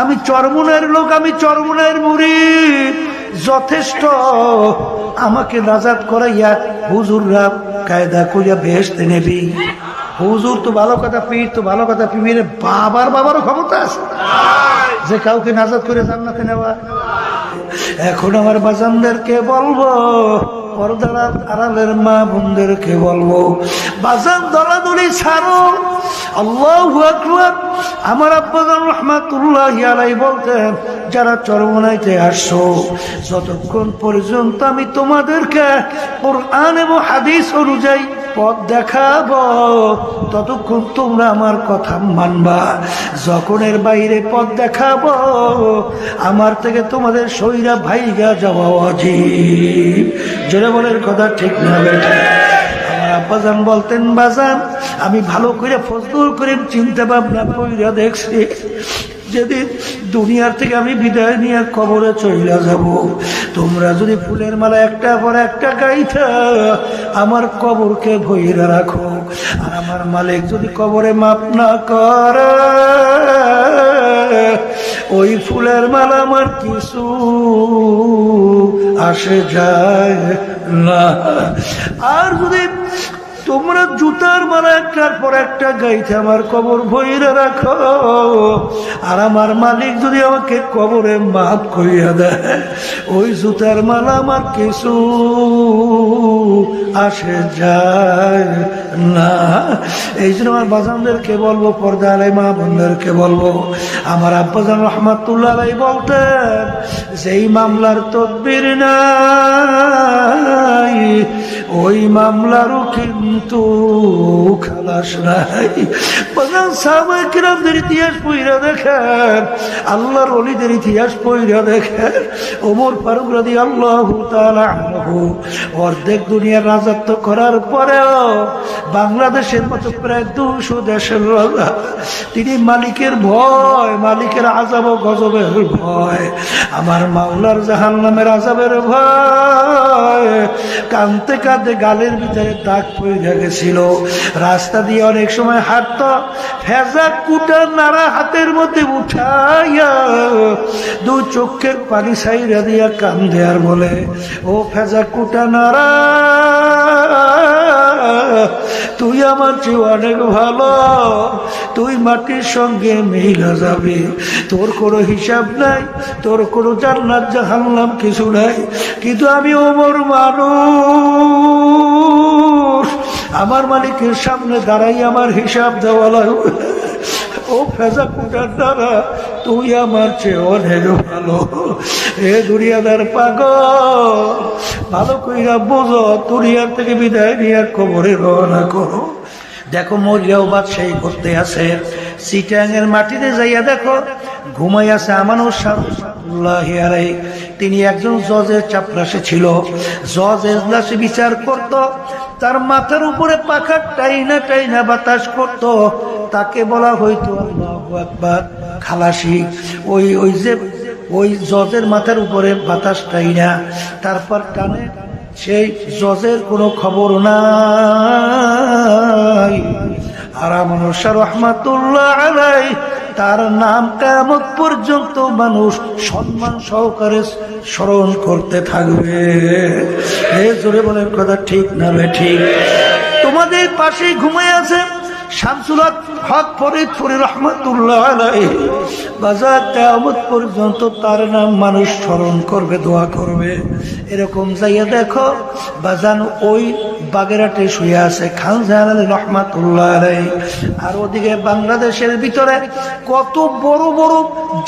আমি চরমুনের লোক, আমি চরমুনের মুড়ি যথেষ্ট আমাকে নাজাদ করাইয়া হুজুররা কায়দা করিয়া বেহেস্তে নেবি। হুজুর তো ভালো কথা, পীর তো ভালো কথা পিমিরে বাবার বাবারও ক্ষমতা আছে। যে কাউকে নাজাদ করে জান্নাতে নেওয়া এখন আমার বাজানদেরকে বলব, পর্দার আড়ালের মা বোনদেরকে বলব, বাজান দলাদলি ছাড়ো। আল্লাহ আকবার। আমার আব্বাজান রহমাতুল্লাহ আলাই বলতেন, যারা চরমনাইতে আসছো, যতক্ষণ পর্যন্ত আমি তোমাদেরকে কোরআন এবং হাদিস অনুযায়ী পথ দেখাবো, ততক্ষণ তোমরা আমার কথা মানবা। যখন এর বাইরে পথ দেখাবো, আমার থেকে তোমাদের শরীরা ভাইগা যাওয়া অজীব। জোরে বলের কথা ঠিক না বেটা? আমার আব্বাজান বলতেন, বাজান, আমি ভালো করে ফজলুল করিম চিন্তা ভাবনা কইরা দেখছি। যেদিন দুনিয়ার থেকে আমি বিদায় নিয়ে কবরে চলে যাব, তোমরা যদি ফুলের মালা একটা পর একটা গাইথা, আমার কবরকে ভইরা রাখো। আর আমার মালিক যদি কবরে মাপ না করে, ওই ফুলের মালা আমার কিছু আসে যায় না। আর যদি তোমরা জুতার মারা একটার পর একটা গাইতে আমার কবর ভইরা রাখো। আর আমার মালিক যদি আমাকে কবরে মাফ করিয়া দেয়, ওই জুতার মালা আমার কিছু আসে যায় না। এই জন্য আমার বাজানদেরকে বলব পর্দা আলাই মা বোনদেরকে বলব, আমার আব্বাজান রহমাতুল্লাহ আলাই বলতেন, যেই মামলার তদবির নাই, ওই মামলারও কিন্তু খালাস নাই। বাজান ইতিহাস পইরা দেখেন ইতিহাস পইরা দেখেন ফারুক আল্লাহ অর্ধেক দুনিয়ার রাজত্ব করার পরেও বাংলাদেশের মতো প্রায় দুশো দেশের রাজা, তিনি মালিকের ভয়, মালিকের আজাব ও গজবের ভয়, আমার মাওলার জাহান নামের আজাবের ভয়, কানতে কাঁদতে গালের ভিতরে দাগ পড়ে গেছিল, রাস্তা দিয়ে অনেক সময় হাঁটত ফেজা কুটা নাড়া হাতের মধ্যে উঠাইয়া দু চোখের পানি সাইরা দিয়া কান্দে দেয়ার বলে, ও ফেজা কুটা নাড়া, তুই আমার চেয়ে অনেক ভালো। তুই মাটির সঙ্গে মিলা যাবে। তোর কোনো হিসাব নাই, তোর কোনো জান্নাত জাহান্নাম কিছু নাই। কিন্তু আমি ওমর মানুষ। আমার মালিকের সামনে দাঁড়াই আমার হিসাব দেওয়া লাগবে। ও ফেজা কুটার দ্বারা তুই আমার চেয়ে অনেক ভালো। এ দুনিয়াদার পাগল, ভালো কইরা বোঝো, দুনিয়ার থেকে বিদায় নিয়ে কবরে রওনা করো। দেখো মরিয়াও বাদশাহী করতে আছে। সিটাঙের মাটিতে যাইয়া দেখো ঘুমাই আছে আমানুর সাল্লাহ তিনি একজন জজের চাপরাসে ছিল। জজ এজলাসে বিচার করত। তার মাথার উপরে পাখা টাইনা টাইনা বাতাস করত। তাকে বলা হইতো আকবার, খালাসি। ওই ওই যে, ওই জজের মাথার উপরে বাতাস টাইনা। তারপর টানে সেই জজের কোনো খবর নাই। আর মানুষা রহমাতুল্লাহ আলাই তার নাম কেমন পর্যন্ত মানুষ সম্মান সহকারে স্মরণ করতে থাকবে। এ জোরে বলেন কথা ঠিক না রে ঠিক? তোমাদের পাশেই ঘুমাই আছে শামসুল হক ফরিদপুরি রহমতুল্লাহ বাজার কেয়ামত পর্যন্ত তার নাম মানুষ স্মরণ করবে, দোয়া করবে। এরকম যাইয়া দেখো, বাজান ওই বাগেরাটে শুয়ে আছে, খান জাহান রহমাতুল্লাহ আলাই আর ওদিকে বাংলাদেশের ভিতরে কত বড় বড়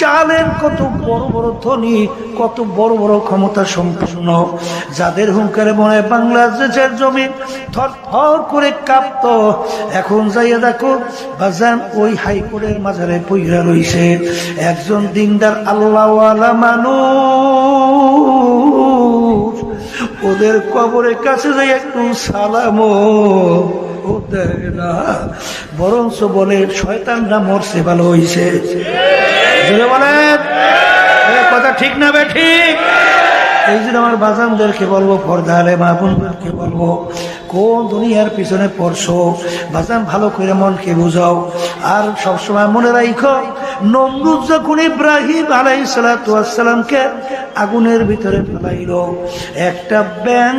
জালেন কত বড় বড় ধনী, কত বড় বড় ক্ষমতা সম্পূর্ণ যাদের হুঙ্কারে মনে বাংলাদেশের জমি থর থর করে কাঁপত, এখন যাইয়া দেখো, বাজান ওই হাইকোর্টের মাঝারে পইরা রইছে। একজন দিনদার আল্লাহওয়ালা মানুষ। ওদের কবরের কাছে যাই একটু সালাম। না। বরঞ্চ বলে, শয়তানরা মরছে, ভালো হয়েছে কথা ঠিক না বে ঠিক? এই জন্য আমার বাজানদেরকে বলব ফর্দারে মা বোনদেরকে বলব কোন দুনিয়ার পিছনে পড়ছো? বাজান, ভালো করে মনকে বুঝাও। আর সবসময় মনে রাখো নমরুদ যখন ইব্রাহিম আলাই সালাতামকে আগুনের ভিতরে ফেলাইল, একটা ব্যাং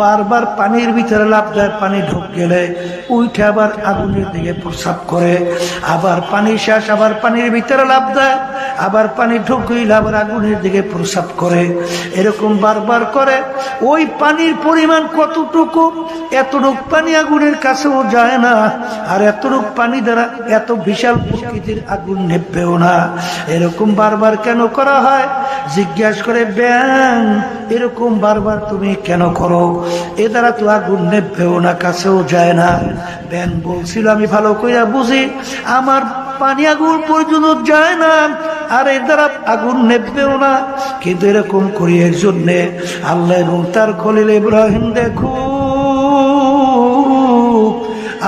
বারবার পানির ভিতরে লাভ দেয় পানি ঢুক গেলে উঠে আবার আগুনের দিকে প্রসাব করে, আবার পানি শেষ, আবার পানির ভিতরে লাভ দেয় আবার পানি ঢুক গইলে আবার আগুনের দিকে প্রসাব করে। এরকম বারবার করে। ওই পানির পরিমাণ কতটুকু, এতটুক পানি আগুনের কাছেও যায় না। আর এতটুক পানি দ্বারা এত বিশাল প্রকৃতির আগুন নেবেও না। এরকম বারবার কেন করা হয়? জিজ্ঞাসা করে, ব্যাং, এরকম বারবার তুমি কেন করো? এ দ্বারা তো আগুন নেবেও না, কাছেও যায় না। ব্যাং বলছিল, আমি ভালো কইরা বুঝি, আমার পানি আগুন পর্যন্ত যায় না। আর এর দ্বারা আগুন নেবেও না। কিন্তু এরকম করি এর জন্যে আল্লাহ এবং তার খলিল ইব্রাহিম দেখো,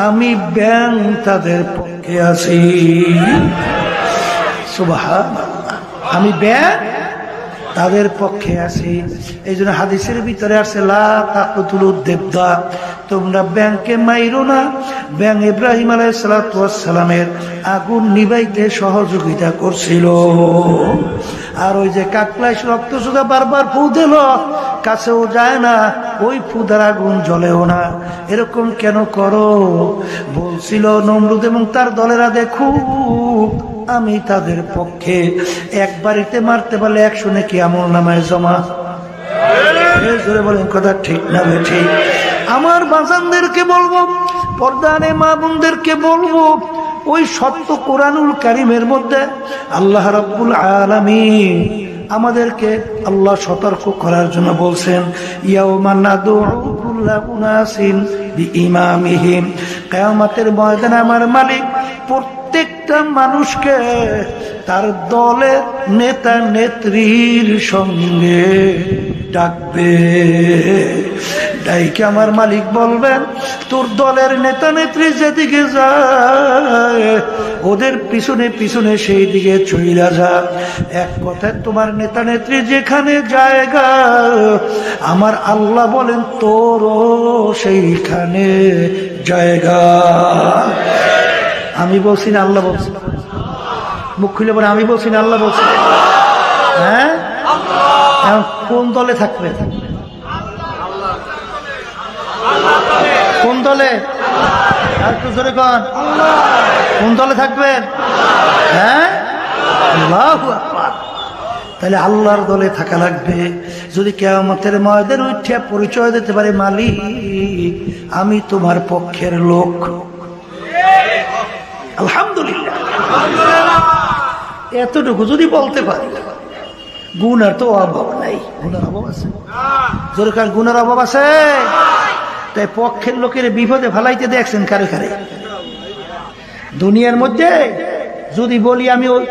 আমি ব্যাং তাদের পক্ষে আছি। সুবাহ আমি ব্যাং তাদের পক্ষে আছি। এই জন্য হাদিসের ভিতরে আছে দেবদা তোমরা ব্যাংকে মাইরো না। ব্যাং ইব্রাহিম আলাইসালামের আগুন নিবাইতে সহযোগিতা করছিল। আর ওই যে কাকলাইশ রক্ত সুদা বারবার ফু দিল, কাছেও যায় না, ওই ফুদার আগুন জ্বলেও না। এরকম কেন করো? বলছিল নমরুদ এবং তার দলেরা দেখুক আমি তাদের পক্ষে এক বাড়িতে মারতে পারলে একশো নাকি আমল নামায় জমা। জোরে বলেন, কথা ঠিক না বে ঠিক। আমার বাজানদেরকে বলব, পর্দানে মা বোনদেরকে বলব, ওই সত্য কোরআনুল কারিমের মধ্যে আল্লাহ রাব্বুল আলামিন আমাদেরকে আল্লাহ সতর্ক করার জন্য বলছেন, ইয়াউমা নাদউ কুল্লা উনাসিন বিইমামিহিম। কিয়ামতের ময়দানে আমার মালিক প্রত্যেকটা মানুষকে তার দলের নেতা নেত্রীর সঙ্গে ডাকবে। ডাইকে আমার মালিক বলবেন, তোর দলের নেতা নেত্রী যেদিকে যায়, ওদের পিছনে পিছনে সেই দিকে চইলা যা। এক কথায় তোমার নেতা নেত্রী যেখানে জায়গা, আমার আল্লাহ বলেন তোরও সেইখানে জায়গা। আমি বলছি না, আল্লাহ বলছি। মুখ খুলে বলে আমি বলছি না, আল্লাহ বলছি। হ্যাঁ? কোন দলে থাকবে থাকবে? কোন দলে? একটু জোরে কন। কোন দলে থাকবেন হ্যাঁ। তাহলে আল্লাহর দলে থাকা লাগবে। যদি কেয়ামতের ময়দের উঠে পরিচয় দিতে পারে, মালিক, আমি তোমার পক্ষের লোক। আলহামদুলিল্লাহ। এতটুকু যদি বলতে পারি গুণার তো অভাব নাই। গুণার অভাব আছে। জোরকার গুণার অভাব আছে? তাই পক্ষের লোকের বিপদে ফালাইতে দেখছেন কারে কারে? দুনিয়ার মধ্যে যদি বলি আমি ওই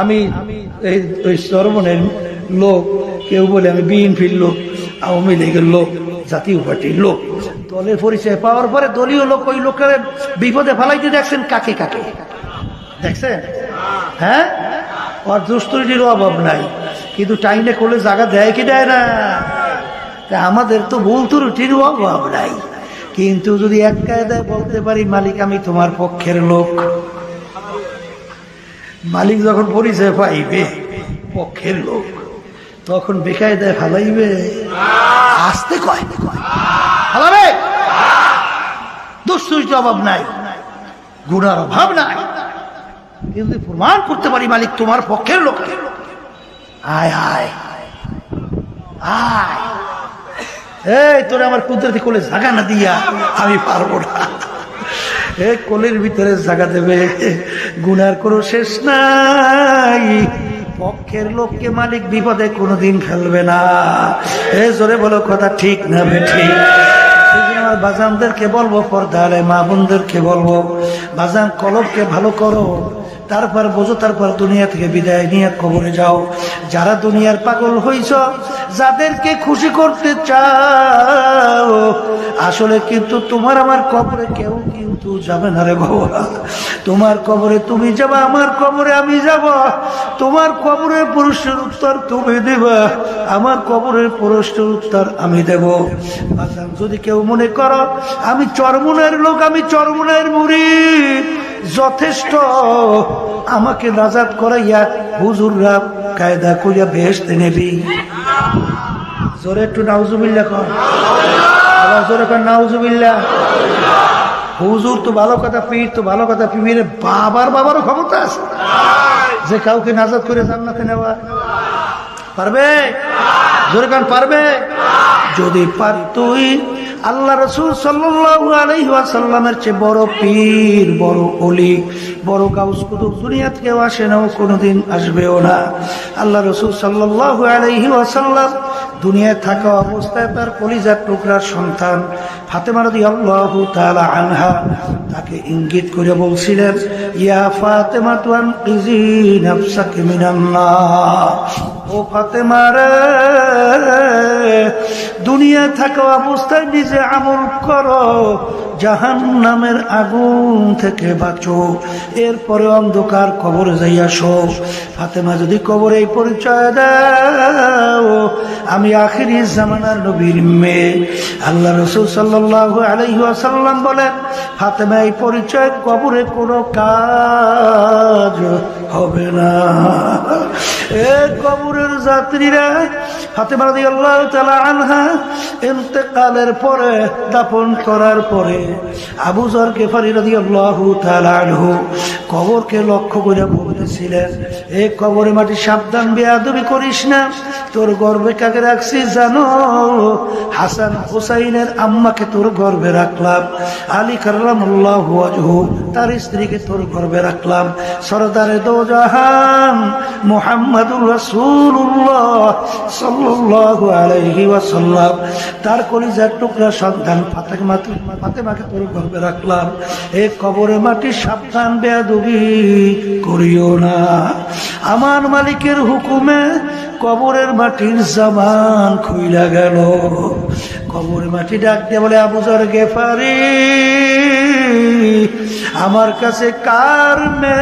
আমি ওই সরমনের লোক, কেউ বলে আমি বিএনপির লোক, আওয়ামী লীগের লোক, জাতীয় পার্টির লোক, দলের পরিচয় পাওয়ার পরে দলীয় লোক ওই লোকের বিপদে ফালাইতে দেখছেন কাকে কাকে? দেখছেন? হ্যাঁ? ওর দুষ্টুটির অভাব নাই, কিন্তু টাইমে করলে জায়গা দেয় কি দেয় না? তা আমাদের তো ভুল ত্রুটির অভাব নাই। কিন্তু যদি এক কায়দায় বলতে পারি, মালিক, আমি তোমার পক্ষের লোক। মালিক যখন পরিচয় পাইবে, পক্ষের লোক, তখন বেকায়দায় ফালাইবে। আসতে কয় ফালাবে? দুষ্টুটির অভাব নাই গুণার অভাব নাই। কিন্তু প্রমাণ করতে পারি, মালিক, তোমার পক্ষের লোক আয় আয় আয়। এই, তোরে আমার কুদরতি কোলে জাগা না দিয়া, আমি পারব না। এ, কোলের ভিতরে জাগা দেবে, গুনার কোনো শেষ নাই। পক্ষের লোককে মালিক বিপদে কোনোদিন ফেলবে না। এ, জোরে বলো, কথা ঠিক না ঠিক আমার বাজানদেরকে বলব পর্দালে মা বোনদেরকে বলব, বাজান কলবকে ভালো করো। তারপর বোঝো, তারপর দুনিয়া থেকে বিদায় নিয়ে কবরে যাও। যারা দুনিয়ার পাগল হইছ, যাদেরকে খুশি করতে চাও, আসলে কিন্তু তোমার আমার কবরে কেউ কিন্তু যাবে না রে বাবা। তোমার কবরে তুমি যাবা, আমার কবরে আমি যাব। তোমার কবরের পুরুষের উত্তর তুমি দেবা, আমার কবরের পুরুষের উত্তর আমি দেব। যদি কেউ মনে করো, আমি চরমুনের লোক, আমি চরমুনের মুড়ি। যথেষ্ট। আমাকে নাজাদ করাইয়া হুজুররা কায়দা করিয়া বেহেস্তে নেবি। জোরে একটু নাউজুবিল্লা কর আবার জোরে কর নাউজুবিল্লা হুজুর তো ভালো কথা, পীর তো ভালো কথা পীর বাবার বাবারও ক্ষমতা আছে। যে কাউকে নাজাদ করে জান্নাতে নেওয়া। পারবে? জোরে কান, পারবে? যদি পারতুই আল্লাহ রসুল ওয়াসাল্লামের চেয়ে বড় পীর, বড় অলি বড় গাউস কুতুব দুনিয়াতে কেউ আসে না কোনোদিন আসবেও না। আল্লাহ রসুল সাল্লাল্লাহু আলাইহি ওয়াসাল্লাম দুনিয়ায় থাকা অবস্থায় তার কলিজার টুকরার সন্তান ফাতেমা রাদিয়াল্লাহু তাআলা আনহা তাকে ইঙ্গিত করে বলছিলেন, ইয়া ফাতেমা তুয়ান ইজি নাফসাকে মিনান্নার ও ফাতেমা রে দুনিয়া থাকা অবস্থায় নিজে আমল করো জাহান নামের আগুন থেকে বাঁচো। এরপরে অন্ধকার কবরে যাইয়া শো ফাতেমা যদি কবরে এই পরিচয় দাও, আমি আখিরি জামানার নবীর মেয়ে। আল্লাহ রসুল সাল্লাহ আলহিহাসাল্লাম বলেন, ফাতেমা, এই পরিচয় কবরে কোনো কাজ হবে না। এ কবরের যাত্রীরা ফাতেমা রাদিয়াল্লাহু আল্লাহ তালা আনহা ইন্তেকালের পরে দাফন করার পরে আবু জর গেফারি রাদিয়াল্লাহু তাআলা আনহু কবরকে লক্ষ্য করে বলতেছিলেন, এ কবরে মাটি সাবধান, বেয়াদবি করিস না। তোর গর্বে কাকে রাখছি জানো? হাসান হুসাইনের আম্মাকে তোর গর্বে রাখলাম। আলী কার্লামুল্লাহ তার স্ত্রীকে তোর গর্বে রাখলাম। সরদারে দো জাহান মোহাম্মদুর ওয়াসাল্লাম। তার কলিজার টুকরা সন্তান ফাতেমা ফাতেমাকে তোর গর্বে রাখলাম। এ কবরে মাটি সাবধান বেয়াদবি করিও না। আমার মালিকের হুকুমে কবরের মাটির জামান খুইলা গেল। কবরের মাটি ডাক দিয়ে বলে আবুজর গেফারি। আমার কাছে কার মে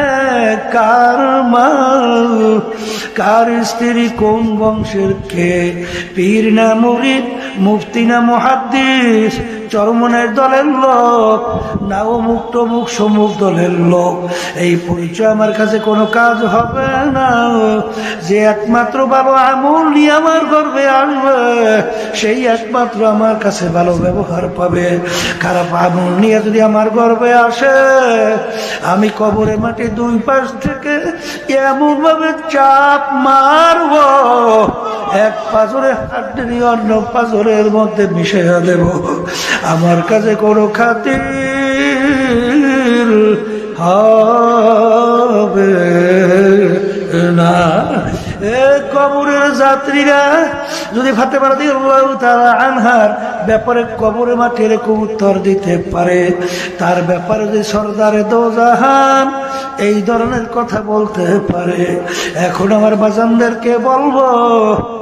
কার মাল? কার স্ত্রী কোন বংশের কে? পীর না মুরিদ, মুফতি না মহাদ্দিস চরমনের দলের লোক, না ও মুক্ত মুখ সমুখ দলের লোক। এই পরিচয় আমার কাছে কোনো কাজ হবে না। যে একমাত্র ভালো আমল নিয়ে আমার গর্বে আসবে, সেই একমাত্র আমার কাছে ভালো ব্যবহার পাবে। খারাপ আমল নিয়ে যদি আমার গর্বে আসে, আমি কবরে মাটি দুই পাশ থেকে এমন ভাবে চাপ মারব এক পাজরে হাড্ডি অন্য পাজরের মধ্যে মিশিয়ে দেব। আমার কাছে কোনো খাতির হবে না। কবরের যাত্রীরা, যদি ফাতে তারা আনহার ব্যাপারে কবরে মাঠে এরকম উত্তর দিতে পারে, তার ব্যাপারে যে সর্দারে দোজাহান এই ধরনের কথা বলতে পারে। এখন আমার বাজানদেরকে বলব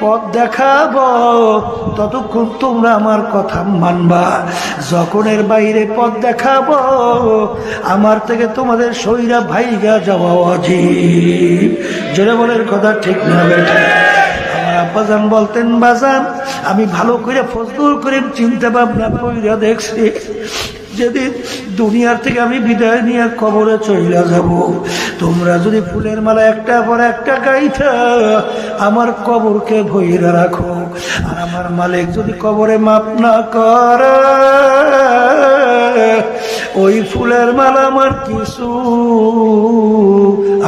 পথ দেখাবো, ততক্ষণ তোমরা আমার কথা মানবা। যখন এর বাইরে পথ দেখাবো, আমার থেকে তোমাদের শরীরা ভাইগা যাওয়া অজীব। জোরে বলের কথা ঠিক না বেটা। আব্বাজান বলতেন, বাজান, আমি ভালো করে ফজলুর করে চিন্তা ভাবনা দেখছি। যেদিন দুনিয়ার থেকে আমি বিদায় নিয়ে কবরে চলে যাব, তোমরা যদি ফুলের মালা একটা পর একটা গাইথা, আমার কবরকে ভইরা রাখো। আর আমার মালিক যদি কবরে মাপ না করে, ওই ফুলের মালা আমার কিছু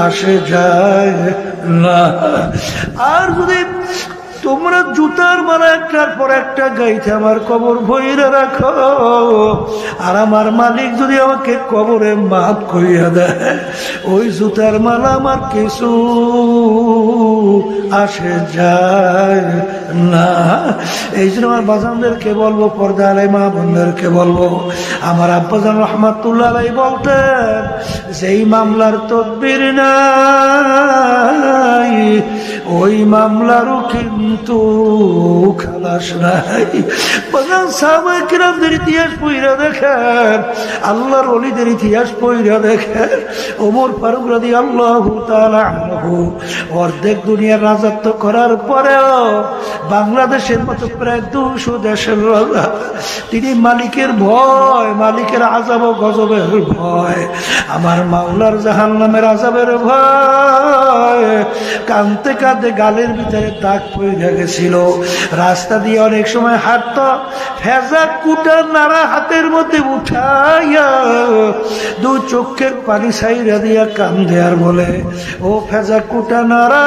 আসে যায় না। আর যদি তোমরা জুতার মালা একটার পর একটা গাইতে আমার কবর ভইরে রাখো। আর আমার মালিক যদি আমাকে কবরে মাফ করিয়া দেয়, ওই জুতার মালা আমার কিছু আসে যায় না। এই জন্য আমার বাজানদেরকে বলব পর্দা আলাই মা বোনদেরকে বলব, আমার আব্বাজান রহমাতুল্লাহ আলাই বলতেন সেই মামলার তদবির নাই, ওই মামলারও কিন্তু খালাস নাই। বাজান ইতিহাস পইরা দেখেন, আল্লাহর অলিদের ইতিহাস পইরা দেখেন, ওমর ফারুক রাদি অর্ধেক দুনিয়ার রাজত্ব করার পরেও বাংলাদেশের মতো প্রায় দুশো দেশের রাজা, তিনি মালিকের ভয়, মালিকের আজাব গজবের ভয়, আমার মাওলার জাহান নামের আজাবের ভয়, কানতে কাঁদতে গালের ভিতরে দাগ পড়ে গেছিল, রাস্তা দিয়ে অনেক সময় হাঁটত ফেজা কুটা নাড়া হাতের মধ্যে উঠাইয়া দু চোখের পানি সাইরা দিয়া কান্দে দেয়ার বলে, ও ফেজা কুটা নাড়া,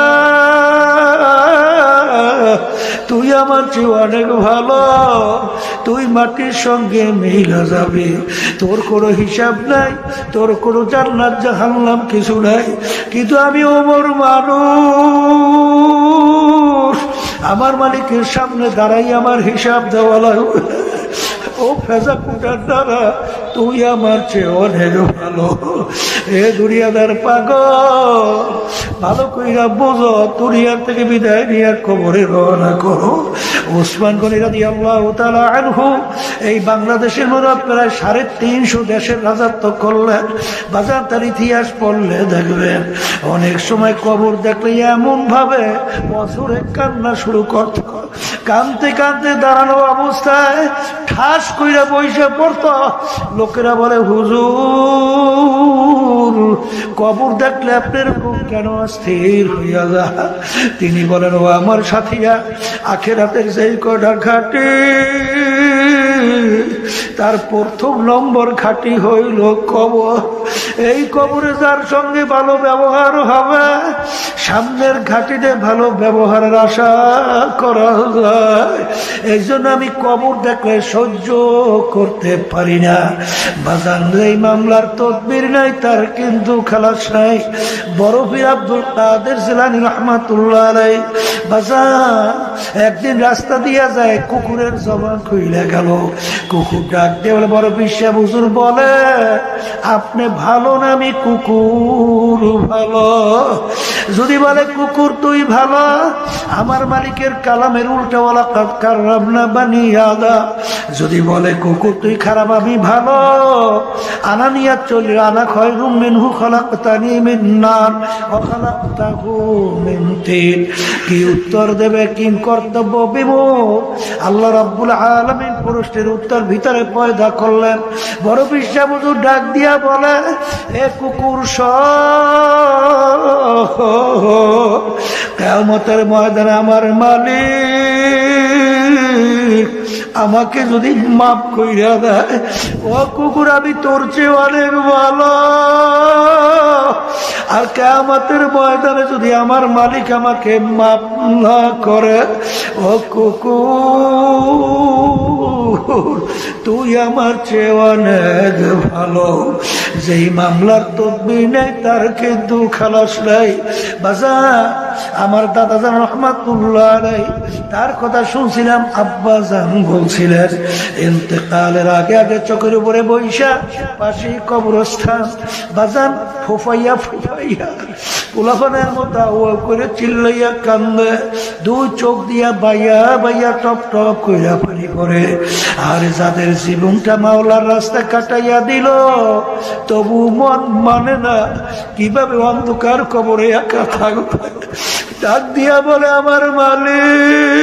তুই আমার চেয়ে অনেক ভালো। তুই মাটির সঙ্গে মিলা যাবে। তোর কোনো হিসাব নাই, তোর কোনো জান্নাত জাহান্নাম কিছু নাই। কিন্তু আমি ওমর মানুষ। আমার মালিকের সামনে দাঁড়াই আমার হিসাব দেওয়া লাগবে। ও ফেজা কুটার দ্বারা তুই আমার চেয়ে অনেক ভালো। এ দুনিয়াদার পাগল, ভালো কইরা বোঝো, দুনিয়ার থেকে বিদায় নিয়ে কবরে রওনা করো। ওসমান গনিরা দিয়ে আল্লাহ আনহু, এই বাংলাদেশের মধ্যে প্রায় সাড়ে তিনশো দেশের রাজত্ব করলেন। বাজার তার ইতিহাস পড়লে দেখবেন, অনেক সময় কবর দেখলে এমন ভাবে বছরে কান্না শুরু করত। কানতে কানতে দাঁড়ানো অবস্থায় ঠাস কইরা বইসে পড়তো। লোকেরা বলে, হুজুর কবর দেখলে আপনার বুক কেন স্থির হইয়া যা তিনি বলেন, ও আমার সাথীরা আখেরাতের সেই কটা ঘাটে তার প্রথম নম্বর খাটি হইল কবর। এই কবরে যার সঙ্গে ভালো ব্যবহার হবে, সামনের ঘাটিতে ভালো ব্যবহারের আশা করা যায়। এই আমি কবর দেখলে সহ্য করতে পারি না। বাজান, এই মামলার তদবির নাই, তার কিন্তু খালাস নাই। বরফির আব্দুল কাদের জিলানি রহমাতুল্লাহ আলাই বাজান, একদিন রাস্তা দিয়া যায়, কুকুরের জবান খুইলে গেল। কুকুর ডাক দিয়ে বলে, বড় বিশ্বা হুজুর বলে, আপনি ভালো না, আমি কুকুর ভালো। যদি বলে, কুকুর তুই ভালো, আমার মালিকের কালামের উল্টাওয়ালা কার রাবনা বানি আদা। যদি বলে, কুকুর তুই খারাপ, আমি ভালো। আনা নিয়া চলি আনা খয় রুম মিনহু খলাক তানি মিন্নার অখালাক তাহু মিন তিন। কি উত্তর দেবে, কি কর্তব্য বিমুখ আল্লাহ রাব্বুল আলমিন পুরুষটির উত্তর ভিতরে পয়দা করলেন। বড় বিশ্বা বুঝু ডাক দিয়া বলে, এ কুকুর কেমতের ময়দানে আমার মালিক আমাকে যদি মাফ কইরা দেয়, ও কুকুর, আমি তোর চেয়ে অনেক ভালো। আর কেমতের ময়দানে যদি আমার মালিক আমাকে মাফ না করে, ও কুকুর, তুই আমার চেয়ে অনেক ভালো। যেই মামলার তদবির নেই, তার কিন্তু খালাস নাই। বাজা, আমার দাদা জান রহমাতুল্লাহ নাই তার কথা শুনছিলাম আব্বা জান বলছিলেন, ইন্তেকালের আগে আগে চোখের উপরে বৈশা পাশে কবরস্থান। বাজান ফুফাইয়া ফুফাইয়া করে চিল্লাইয়া দুই চোখ দিয়া বাইয়া বাইয়া টপ টপ করে মাওলার রাস্তা কাটাইয়া দিল মন মানে না, কীভাবে অন্ধকার কবরে একা থাকবে? ডাক দিয়া বলে, আমার মালিক।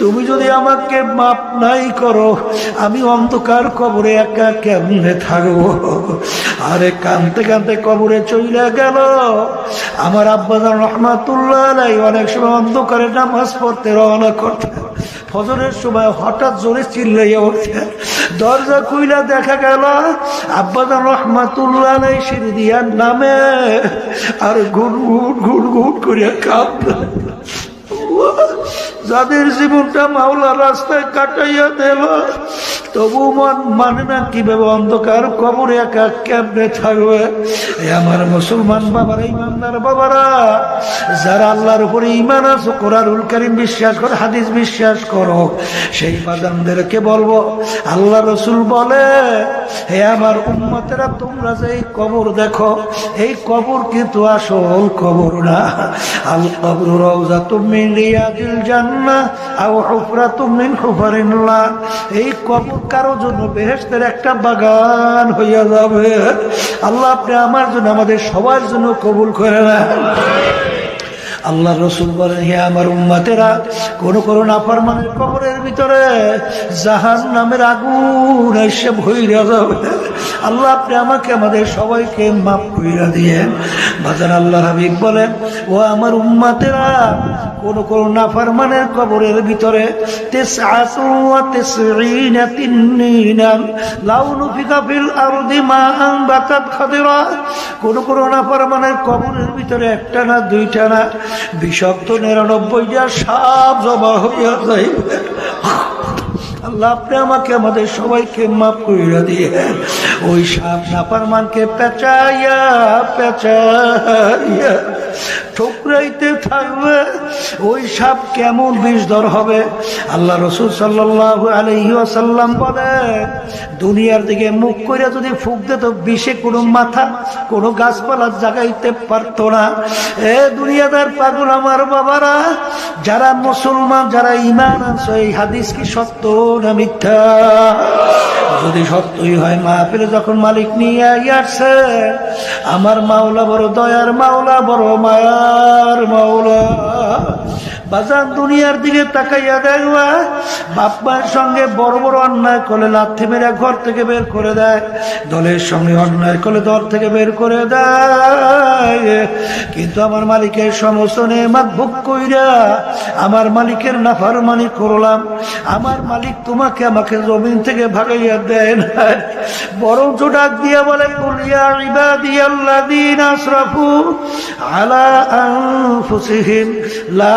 তুমি যদি আমাকে মাপ নাই করো, আমি অন্ধকার কবরে একা কেমনে থাকব? আরে কানতে কানতে কবরে চলে গেল। আমার আব্বাজান রহমাতুল্লাহ আলাই অনেক সময় অন্ধকারে নামাজ পড়তে রওনা করতে ফজরের সময় হঠাৎ জোরে চিল্লাইয়া ওঠে দরজা খুইলা দেখা গেল আব্বাদান রহমাতুল্লাহ আলাই সিঁড়ি দিয়ার নামে আর গুন গুন গুন গুন করিয়া কাঁপতে যাদের জীবনটা মাওলা রাস্তায় কাটাইয়া দিল তবু মন মানে না কীভাবে অন্ধকার, কবরে একা কেমনে থাকবে? আমার মুসলমান বাবারা, ইমানদার বাবারা, যারা আল্লাহর উপরে ইমান আছে, কোরআনুল করিম বিশ্বাস করে, হাদিস বিশ্বাস করো, সেই বাদানদেরকে বলব, আল্লাহ রসুল বলে, হে আমার উম্মতেরা, তোমরা যে এই কবর দেখো, এই কবর কিন্তু আসল কবর না। আল রওজা তুমি রিয়াদিল জান্নাহ, আও হুফরাতুম মিন হুফারিল্লাহ। এই কবর কারও জন্য বেহেস্তের একটা বাগান হইয়া যাবে। আল্লাহ আপনি আমার জন্য, আমাদের সবার জন্য কবুল করে নেন। আল্লাহ রসুল বলেন, হে আমার উম্মাতেরা, কোন কোন নাফরমানের কবরের ভিতরে জাহান নামের আগুন এসে ভইরা যাবে। আল্লাহ, আপনি আমাকে, আমাদের সবাইকে মাফ কইরা দিয়েন। বাজার আল্লাহ হাবিব বলেন, ও আমার উম্মাতেরা, কোন কোন নাফরমানের কবরের ভিতরে কোন কোন নাফরমানের কবরের ভিতরে একটা না দুইটা না বিষাক্ত নিরানব্বইটা সাপ জমা হইয়া যাইবে। আল্লাহ আমাকে, আমাদের সবাইকে মাফ করিয়া দিয়ে ওই সাপ নাপার মানকে পেঁচাইয়া পেঁচাইয়া ঠুকরাইতে থাকবে, ওই সাপ কেমন বিষধর হবে? আল্লাহ রসুল সাল্লাহ আলহি আসাল্লাম বলে, দুনিয়ার দিকে মুখ করে যদি ফুক দিত বিষে কোনো মাথা, কোনো গাছপালা জাগাইতে পারতো না। এ দুনিয়াদার পাগল আমার বাবারা, যারা মুসলমান, যারা ইমান আছে এই হাদিস কি সত্য না মিথ্যা? যদি সত্যই হয় মা পেলে যখন মালিক নিয়ে আসছে আমার মাওলা বড় দয়ার মাওলা, বড় মায়ার মাওলা বাজান দুনিয়ার দিকে তাকাইয়া দেখবা বাপ মায়ের সঙ্গে বড় বড় অন্যায় করলে লাথি মেরে ঘর থেকে বের করে দেয়, দলের সঙ্গে অন্যায় করলে দল থেকে বের করে দেয়। কিন্তু আমার মালিকের সমস্ত নেমাত ভোগ কইরা আমার মালিকের নাফার মালিক করলাম। আমার মালিক তোমাকে আমাকে জমিন থেকে ভাগাইয়া দেয় না বরঞ্চ ডাক দিয়া বলে কুলিয়া ইবাদিয়াল্লাযীনা আসরাফু আলা আনফুসিহিম, লা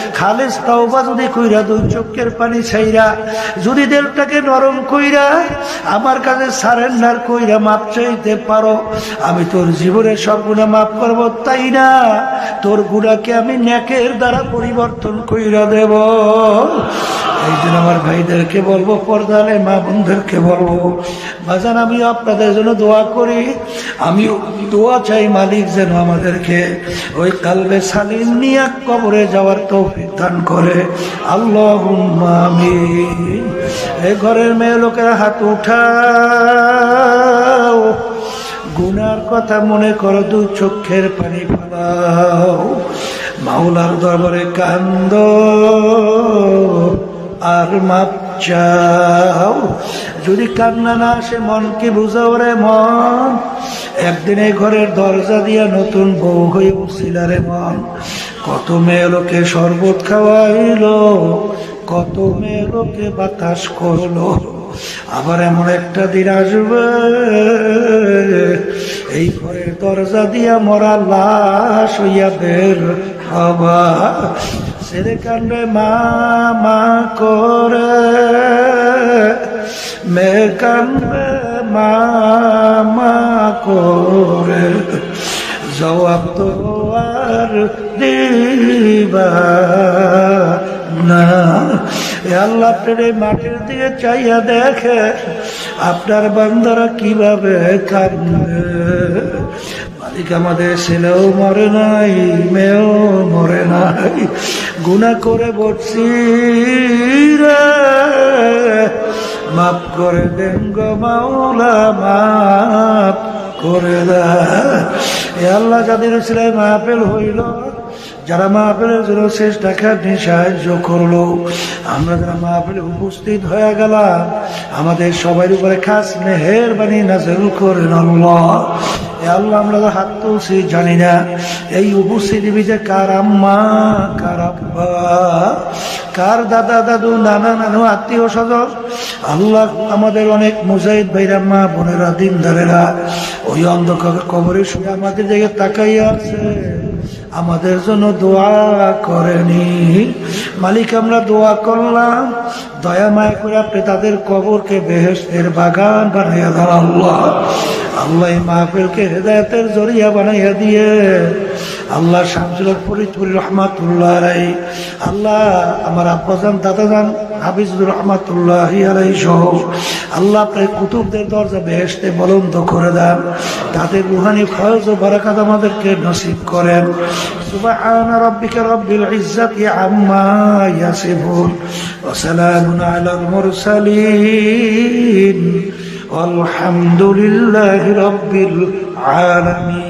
খালেস তাওবা যদি কইরা দুই চোখের পানি ছাইরা, যদি দেলটাকে নরম কইরা, আমার কাছে সারেন্ডার কইরা মাপ চাইতে পারো, আমি তোর জীবনের সব গুণা মাপ করব, তাই না? তোর গুণাকে আমি ন্যাকের দ্বারা পরিবর্তন কইরা দেব। এই জন্য আমার ভাইদেরকে বলব পর্দালে মা বোনদেরকে বলব বাজান আমি আপনাদের জন্য দোয়া করি আমি দোয়া চাই মালিক যেন আমাদেরকে ওই কালবে সালিম নিয়ে কবরে যাওয়ার তৌফিক দান করে। আল্লাহ এই ঘরের মেয়ে লোকেরা হাত উঠাও। গুনার কথা মনে করো, দু চক্ষের পানি ফেলাও। মাওলার দরবারে কান্দ। আর মাপ চাও যদি কান্না না আসে, মনকে বুঝাও রে মন। একদিন এই ঘরের দরজা দিয়া নতুন বউ হয়ে উঠছিল রে মন। কত মেয়ে লোকে শরবত খাওয়াইলো, কত মেয়ে লোকে বাতাস করল। আবার এমন একটা দিন আসবে, এই ঘরের দরজা দিয়া মরা লাশ হইয়া বের হবা। ছেড়ে কান্দে মা করে মে কান্দে মা করে। জবাব তো আর দিবা না। আল্লাহ আপনার এই মাটির দিকে চাইয়া দেখে, আপনার বান্দারা কীভাবে কান্দে মালিক আমাদের ছেলেও মরে নাই, মেয়েও মরে নাই। গুণা করে বসছি মাফ করে দেন গো মাওলা মাপ করে দা আল্লাহ যাদের ছেলে মাপেল হইল যারা মাহফিলের জন্য চেষ্টা খাটনি সাহায্য করল, আমরা যারা মাহফিলে উপস্থিত হয়ে গেলাম, আমাদের সবার উপরে খাস মেহের বানি নাজেল করেন আল্লাহ। আল্লাহ আমরা হাত তুলছি, জানি না। এই উপস্থিতি যে কার আম্মা, কার কার দাদা, দাদু, নানা, নানু, আত্মীয় স্বজন? আল্লাহ আমাদের অনেক মুজাহিদ ভাইরা, মা বোনেরা, দিনদারেরা, ওই অন্ধকার কবরে শুয়ে আমাদের দিকে তাকাইয়া আছে। আমাদের জন্য দোয়া করেনি। মালিক, আমরা দোয়া করলাম। দয়া মায়া করে আপনি তাদের কবরকে বেহেস্তের বাগান বানাইয়া দাঁড়াল আল্লাহ। আল্লাহ মাহফিলকে হেদায়তের জরিয়া বানাইয়া দিয়ে আল্লাহ শামসুল ফরিদপুর রহমাতুল্লাহ রাই আল্লাহ আমার আব্বাজান দাদাজান হাফিজুর রহমাতুল্লাহ আলাই সহ আল্লাহ আপনার কুতুবদের দরজা বেহেস্তে বলন্দ করে দেন তাদের রুহানি ফয়জ ও বারাকাত আমাদেরকে নসিব করেন سبحان ربك رب العزة عما يصفون وسلام على المرسلين والحمد لله رب العالمين